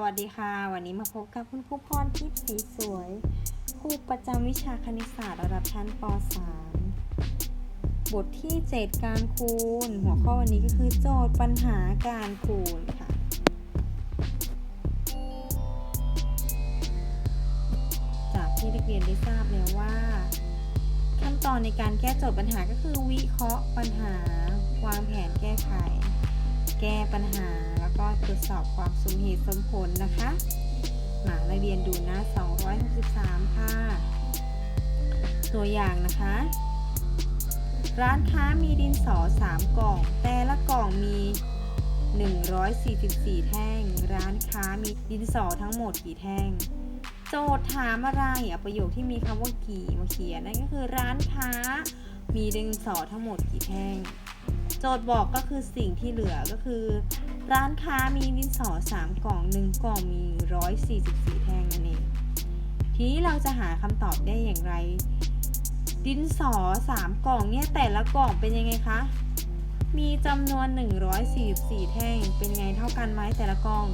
วัสดีค่ะ วันนี้มาพบกับคุณครูพรทิพย์สีสวยครูประจำวิชาคณิตศาสตร์ระดับชั้นป .3 บทที่ 7 การคูณ หัวข้อวันนี้ก็คือโจทย์ปัญหาการคูณค่ะ จากที่นักเรียนได้ทราบแล้วว่า ขั้นตอนในการแก้โจทย์ปัญหาก็คือวิเคราะห์ปัญหาวางแผนแก้ไข แก้ปัญหา ก็ตรวจสอบความสมเหตุสมผลนะคะมานักเรียนดูหน้า263 ค่ะ ตัวอย่างนะคะ ร้านค้ามีดินสอ 3 กล่อง แต่ละกล่องมี 144 แท่ง ร้านค้ามีดินสอทั้งหมดกี่แท่ง โจทย์ถามอะไรอะประโยคที่มีคำว่ากี่มาเขียนนั่นก็คือร้านค้ามีดินสอทั้งหมดกี่แท่ง โจทย์บอกก็คือสิ่งที่เหลือก็คือ ร้านค้ามีดินสอ3กล่อง 1 กล่องมี 144 แท่งนั่นเองทีนี้เราจะหาคำตอบได้อย่างไร ดินสอ 3 กล่องเนี่ยแต่ละกล่องเป็นยังไงคะมีจำนวน 144 แท่ง เป็นไงเท่ากันไหมแต่ละกล่อง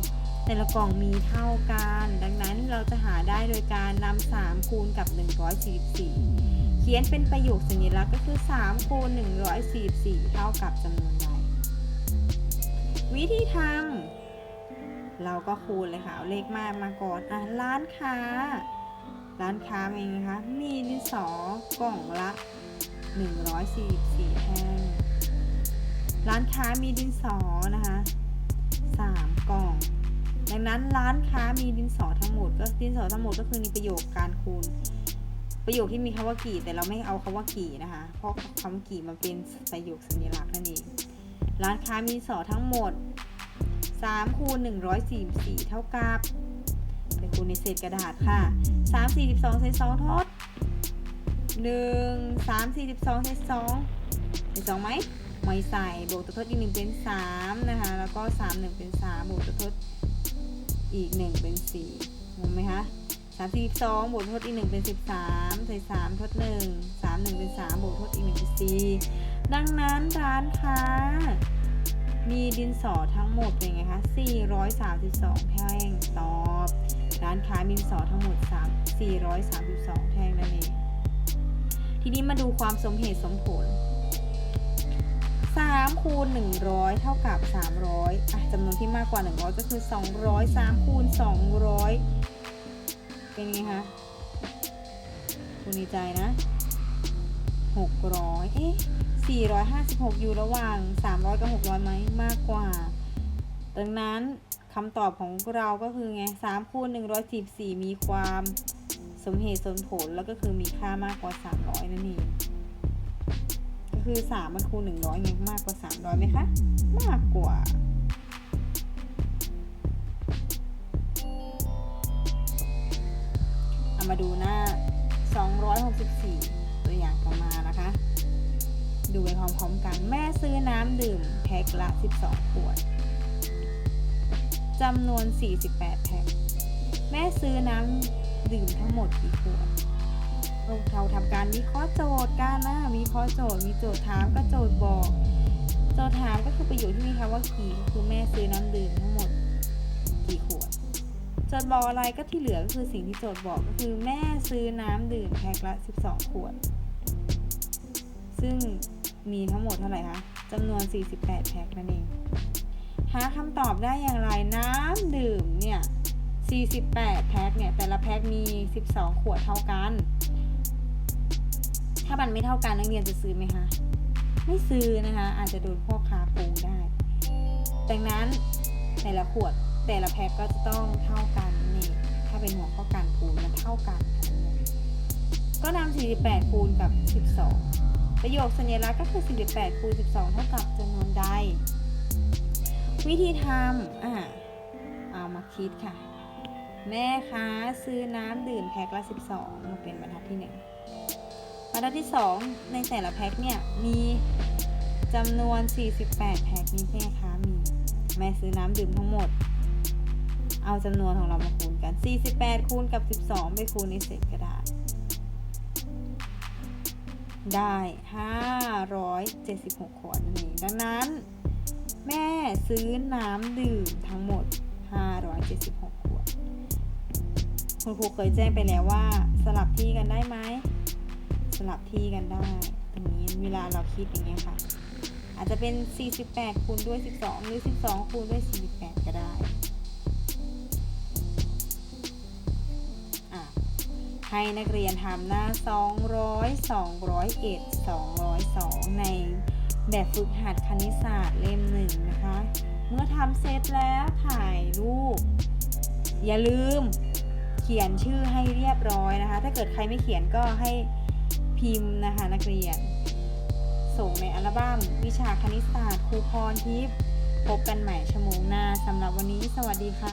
แต่ละกล่องมีเท่ากัน ดังนั้นเราจะหาได้โดยการนำ3คูณกับ 144 ขียนเป็นประโยคสัญลักษณ์ก็คือ3คูณ144 เท่ากับจำนวนใด วิธีทำเราก็คูณเลยค่ะ เอาเลขมากมาก่อนอะร้านค้า ร้านค้าเป็นไงคะมีดินสอกล่องละ 144แท่งร้านค้ามีดินสอนะคะ3กล่อง ดังนั้นร้านค้ามีดินสอทั้งหมดก็ดินสอทั้งหมดก็คือในประโยคการคูณ ประโยคที่มีคำว่ากี่ แต่เราไม่เอาคำว่ากี่นะคะ เพราะคำว่ากี่มันเป็นประโยคสัญลักษณ์นั่นเอง ร้านค้ามีสอทั้งหมด3คูณ144 เท่ากับเป็นคูณในเศษกระดาษค่ะ 3 42ใส่2ทด 1 3 42ใส่2ใส่2ไหมไม่ใส่บวกตัวทดอีก 1 เป็น 3 นะคะ แล้วก็ 3 1 เป็น 3 บวกตัวทดอีก 1 เป็น4งงไหมคะ 3 42บวกตัวทดอีก1เป็น13ใส่3ทด1 3 1เป็น3บวกทดอีก1เป็น4ดังนั้นร้านค้า มีดินสอทั้งหมดเป็นไงคะ432แท่งตอบ ร้านค้ามีดินสอทั้งหมด3 432แท่งนั่นเองทีนี้มาดูความสมเหตุสมผล3คูณ100 เท่ากับ 300อะจำนวนที่มากกว่า 100 ก็คือ 200 3คูณ200 เป็นไงคะคุณดีใจนะ 600 เอ๊ะ 456 อยู่ระหว่าง 300 กับ 600ไหมมากกว่า ดังนั้นคำตอบของเราก็คือไง3คูณ114มีความสมเหตุสมผลแล้วก็คือมีค่ามากกว่า 300 นั่นเองก็คือ 3 มันคูณ100ไงมากกว่า 300ไหมคะ มากกว่า มาดูหน้า 264 ตัวอย่างต่อมานะคะ ดูไปพร้อมๆกัน แม่ซื้อน้ำดื่มแพ็คละ 12 ขวดจำนวน 48 แพ็ค แม่ซื้อน้ำดื่มทั้งหมดกี่ขวดเราทำการวิเคราะห์โจทย์กันนะวิเคราะห์โจทย์มีโจทย์ถามก็โจทย์บอก โจทย์ถามก็คือประโยคที่มีคำว่ากี่คือแม่ซื้อน้ำดื่มทั้งหมดกี่ขวด โจทย์บอกอะไรก็ที่เหลือก็คือสิ่งที่โจทย์บอกก็คือแม่ซื้อน้ำดื่มแพ็คละ 12 ขวด ซึ่งมีทั้งหมดเท่าไหร่คะจำนวน 48 แพ็คนั่นเอง หาคำตอบได้อย่างไรน้ำดื่มเนี่ย 48 แพ็คเนี่ย แต่ละแพ็คมี 12 ขวดเท่ากัน ถ้ามันไม่เท่ากันนักเรียนจะซื้อไหมคะ ไม่ซื้อนะคะ อาจจะโดนพ่อค้าโกงได้ ดังนั้นแต่ละขวด แต่ละแพ็คก็จะต้องเท่ากันนี่ ถ้าเป็นหัวข้อการคูณมันเท่ากันก็นำ48คูณกับ 12 ประโยคสัญลักษณ์ก็คือ 48คูณ12 เท่ากับจำนวนใด วิธีทำอะเอามาคิดค่ะ แม่ค้าซื้อน้ำดื่มแพ็คละ 12มาเป็นบรรทัดที่ 1 บรรทัดที่ 2 ในแต่ละแพ็คเนี่ย มีจำนวน 48 แพ็คนี้แม่ค้ามี แม่ซื้อน้ำดื่มทั้งหมด เอาจำนวนของเรามาคูณกัน 48 คูณกับ 12 ไปคูณในเศษกระดาษ ได้ 576 ขวดนั่ดังนั้น แม่ซื้อน้ำดื่มทั้งหมด176 ขวด คุณครูเคยแจ้งไปแล้วว่า สลับที่กันได้ไหม สลับที่กันได้ ตรงนี้เวลาเราคิดอย่างเงี้ยค่ะ อาจจะเป็น 48 คูณด้วย 12 หรือ 12 คูณด้วย 48 ก็ได้ ให้นักเรียนทำหน้า 200 201 202 ในแบบฝึกหัดคณิตศาสตร์เล่มหนึ่งนะคะ เมื่อทำเสร็จแล้วถ่ายรูป อย่าลืมเขียนชื่อให้เรียบร้อยนะคะ ถ้าเกิดใครไม่เขียนก็ให้พิมพ์นะคะนักเรียน ส่งในอัลบั้มวิชาคณิตศาสตร์ครูพรทิพย์พบกันใหม่ชั่วโมงหน้าสำหรับวันนี้สวัสดีค่ะ